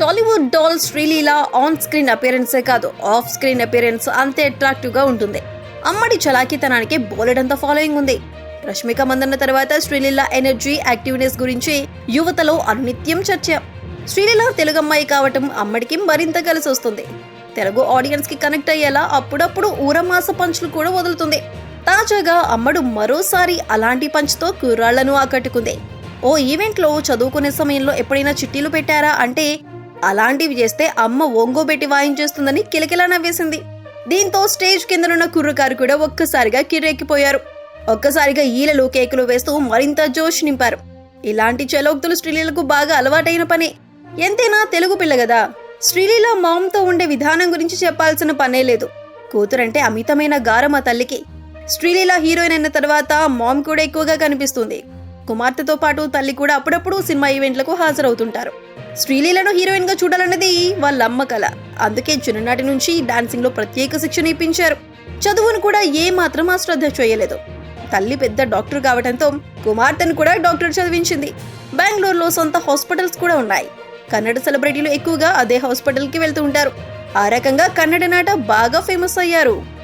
Tollywood doll Sreeleela on screen అపియరెన్సే కాదు off screen appearance అంతే అట్రాక్టివ్గా ఉంటుంది. అమ్మడి చలాకితనానికి బోలెడంత ఫాలోయింగ్ ఉంది. రష్మిక మందన్న తర్వాత శ్రీలీల ఎనర్జీ యాక్టివ్నెస్ గురించి యువతలో అనిత్యం చర్చ. శ్రీలీల తెలుగమ్మాయి కావటం అమ్మడికి మరింత కలిసి వస్తుంది తెలుగు ఆడియన్స్కి కనెక్ట్ అయ్యేలా అప్పుడప్పుడు ఊరమాస పంచులు కూడా వదులుతుంది. తాజాగా అమ్మడు మరోసారి అలాంటి పంచ్తో కుర్రాళ్ళను ఆకట్టుకుంది. ఓ ఈవెంట్లో చదువుకునే సమయంలో ఎప్పుడైనా చిట్టీలు పెట్టారా అంటే అలాంటివి చేస్తే అమ్మ ఒంగోబెట్టి వాయించేస్తుందని కిలకిలా నవ్వేసింది. దీంతో స్టేజ్ కిందనున్న కుర్రకారు కూడా ఒక్కసారిగా కిర్రెక్కిపోయారు. ఒక్కసారిగా ఈలలు కేకులు వేస్తూ మరింత జోష్ నింపారు. ఇలాంటి చలోక్తులు స్త్రీలకు బాగా అలవాటైన పనే. ఎంతైనా తెలుగు పిల్ల కదా శ్రీలీల మామ్తో ఉండే విధానం గురించి చెప్పాల్సిన పనే లేదు. కూతురంటే అమితమైన గారం ఆ తల్లికి. శ్రీలీల హీరోయిన్ అయిన తర్వాత మామ్ కూడా ఎక్కువగా కనిపిస్తుంది. కుమార్తెతో పాటు తల్లి కూడా అప్పుడప్పుడు సినిమా ఈవెంట్లకు హాజరవుతుంటారు. శ్రీలీలను హీరోయిన్గా చూడాలన్నది వాళ్ళ అమ్మ కళ అందుకే చిన్ననాటి నుంచి డాన్సింగ్లో ప్రత్యేక శిక్షణ ఇప్పించారు. చదువును కూడా ఏమాత్రం అశ్రద్ధ చేయలేదు. తల్లి పెద్ద డాక్టర్ కావడంతో కుమార్తెను కూడా డాక్టర్ చదివించింది. బెంగళూరులో సొంత హాస్పిటల్స్ కూడా ఉన్నాయి. కన్నడ సెలబ్రిటీలు ఎక్కువగా అదే హాస్పిటల్కి వెళ్తూ ఉంటారు. ఆ రకంగా కన్నడ నాట బాగా ఫేమస్ అయ్యారు.